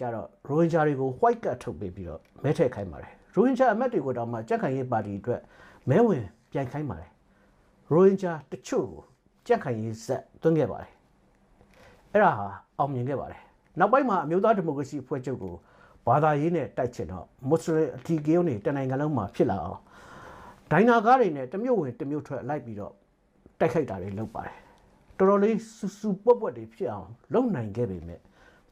ကြတော့ရိုဟင်ဂျာတွေကို white card ထုတ်ပေးပြီးတော့မဲထည့်ခိုင်းပါတယ်ရိုဟင်ဂျာအမတ်တွေကိုတောင်မှကြက်ခိုင်ရေးပါတီအတွက်မဲဝင်ပြိုင်ခိုင်းပါတယ်ရိုဟင်ဂျာတချို့ကိုကြက်ခိုင်ရေးဆက်သွင်းခဲ့ပါတယ်အဲ့ဒါဟာအောင်မြင်ခဲ့ပါတယ်နောက်ပိုင်းမှာအမျိုးသားဒီမိုကရေစီအဖွဲ့ချုပ်ကိုဘာသာရေးနဲ့တိုက်ချင်တော့မွတ်စလင်အထီးကရုံးတွေတနိုင်ငံလုံးမှာဖြစ်လာအောင်ဒိုင်နာကားတွေနဲ့တစ်မျိုးဝင်တစ်မျိုးထွက်လိုက်ပြီးတော့တိုက်ခိုက်တာတွေလုပ်ပါတယ်တော်တော်လေးစူစူပွက်ပွက်တွေဖြစ်အောင်လုပ်နိုင်ခဲ့ပေမဲ့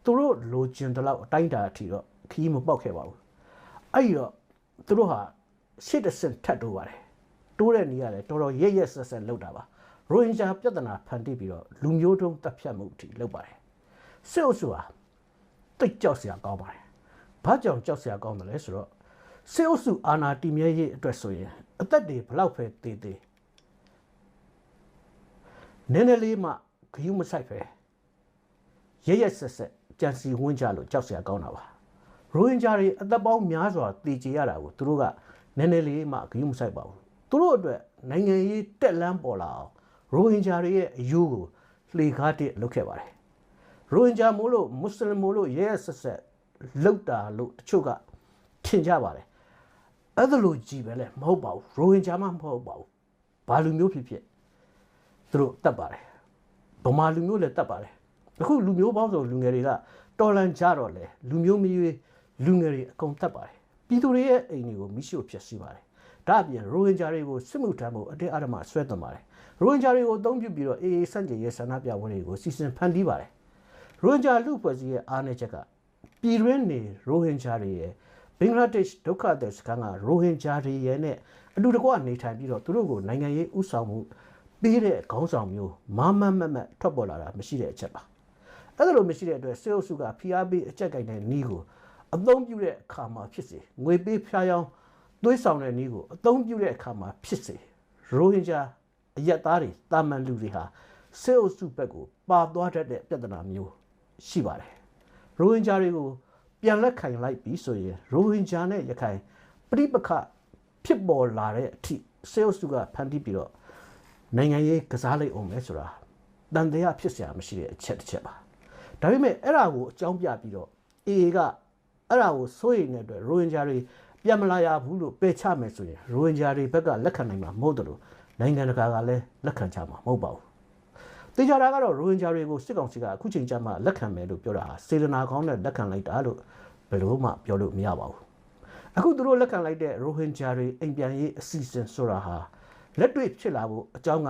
သူတို့လိုချင်တဲ့လောက်အတိုင်းအတာအထိတော့ခီးမပေါက်ခဲ့ပါဘူးအဲ့ဒီတော့သူတို့ဟာရှစ်တဆင့်ထပ်တိုးပါတယ်တိုးတဲ့နေရာလဲတော်တော်ရက်ရက်ဆက်ဆက်လုပ်တာပါရိုဟင်ဂျာပြဿနာဖန်တီးပြီးတော့လူမျိုးတုံးတပ်ဖြတ်မှုအထိလုပ်ပါတယ်စစ်အုပ်စုဟာတိတ်ကြောက်စရာကောင်းပါတယ်ဘာကြောင့်ကြောက်စရာကောင်းတယ်လဲဆိုတော့စစ်အုပ်စုအာဏာတည်မြဲရေးအတွက်ဆိုရင်အသက်တွေဘလောက်ပဲသေးသေးနည်းနည်းလေးမှဂယုမဆိုင်ပဲရရက်ဆက်ဆက် ကြံစီဝန်းကြလို့ကြောက်စရာကောင်းတာပါရိုဟင်ဂျာတွေအသက်ပေါင်းများစွာတည်ကြရတာကိုသူတို့ကနည်းနည်းလေးမှဂယုမဆိုင်ပါဘူးသူတို့အတွက်နိုင်ငံရေးတက်လန်းပေါ်လာအောင်ရိုဟင်ဂျာတွေရဲ့အယူကိုလှေကားတစ်လုပ်ခဲ့ပါတယ်ရိုဟင်ဂျာမို့လို့မွတ်စလင်မို့လို့ရရက်ဆက်ဆက်လောက်တာလို့တချို့ကထင်ကြပါတယ်အဲ့ဒါလို့ကြည်ပဲလေမဟုတ်ပါဘူးရိုဟင်ဂျာမှမဟုတ်ပါဘူးဘာလူမျိုးဖြစ်ဖြစ်သူတို့တတ်ပါတယ်ဗမာလူမျိုးလည်းတတ်ပါတယ် အခုလူမျိုးပေါင်းစုံလူငယ်တွေကတော်လန်ကြတော့လေလူမျိုးမရွေးလူငယ်တွေအကုန်တတ်ပါတယ်ပြည်သူတွေရဲ့အိမ်တွေကိုမိရှို့ဖျက်ဆီးပါတယ်ဒါအပြင်ရိုဟင်ဂျာတွေကိုစစ်မှုထမ်းဖို့အတင်းအဓမ္မဆွဲသွင်းပါတယ်ရိုဟင်ဂျာတွေကိုအသုံးပြုပြီးတော့အေးအေးစန့်ကျင်ရေးဆန္ဒပြပွဲတွေကိုစီစဉ်ဖန်တီးပါတယ်ရိုဟင်ဂျာလူ့ဖွဲ့စည်းရဲ့အားနည်းချက်ကပြည်တွင်းနေရိုဟင်ဂျာတွေရဲ့ဘင်္ဂလားဒေ့ရှ်ဒုက္ခသည်စခန်းကရိုဟင်ဂျာတွေရဲ့နဲ့အတူတကွနေထိုင်ပြီးတော့သူတို့ကိုနိုင်ငံရေးဥဆောင်မှုပေးတဲ့ခေါင်းဆောင်မျိုးမမတ်မတ်မတ်ထွက်ပေါ်လာတာမရှိတဲ့အချက်ပါ အဲ့ဒါလိုမရှိတဲ့အတွက်စေအုပ်စုကဖိအားပေးအကြက်ကြိုက်တဲ့နီးကိုအသုံးပြုတဲ့အခါမှာဖြစ်စေငွေပေးဖျားယောင်းသွေးဆောင်တဲ့နီးကိုအသုံးပြုတဲ့အခါမှာဖြစ်စေရိုဟင်ဂျာအရက်သားတွေတာမန်လူတွေဟာစေအုပ်စုဘက်ကိုပါသွားတတ်တဲ့ပြဿနာမျိုးရှိပါတယ်ရိုဟင်ဂျာတွေကိုပြန်လက်ခံလိုက်ပြီးဆိုရင်ရိုဟင်ဂျာနဲ့ရခိုင်ပြိပခဖြစ်ပေါ်လာတဲ့အထိစေအုပ်စုကဖန်တီးပြီးတော့နိုင်ငံရေးကစားလိုက်အောင်မယ်ဆိုတာတန်တရားဖြစ်စရာမရှိတဲ့အချက်တစ်ချက်ပါ ဒါပေမဲ့အဲ့ဒါကိုအကြောင်းပြပြီးတော့ AA ကအဲ့ဒါကိုစိုးရိမ်နေတဲ့အတွက်ရိုဟင်ဂျာတွေပြန်မလာရဘူးလို့ပယ်ချမယ်ဆိုရင်ရိုဟင်ဂျာတွေဘက်ကလက်ခံနိုင်မှာမဟုတ်တယ်လို့နိုင်ငံတကာကလည်းလက်ခံကြမှာမဟုတ်ပါဘူးတေချာတာကတော့ရိုဟင်ဂျာတွေကိုစစ်ကောင်စီကအခုချိန်ကျမှလက်ခံမယ်လို့ပြောတာဟာစေတနာကောင်းနဲ့လက်ခံလိုက်တာလို့ဘယ်လို့မှပြောလို့မရပါဘူးအခုသူတို့လက်ခံလိုက်တဲ့ရိုဟင်ဂျာတွေအိမ်ပြန်ရေးအစီအစဉ်ဆိုတာဟာလက်တွေ့ဖြစ်လာဖို့အကြောင်းက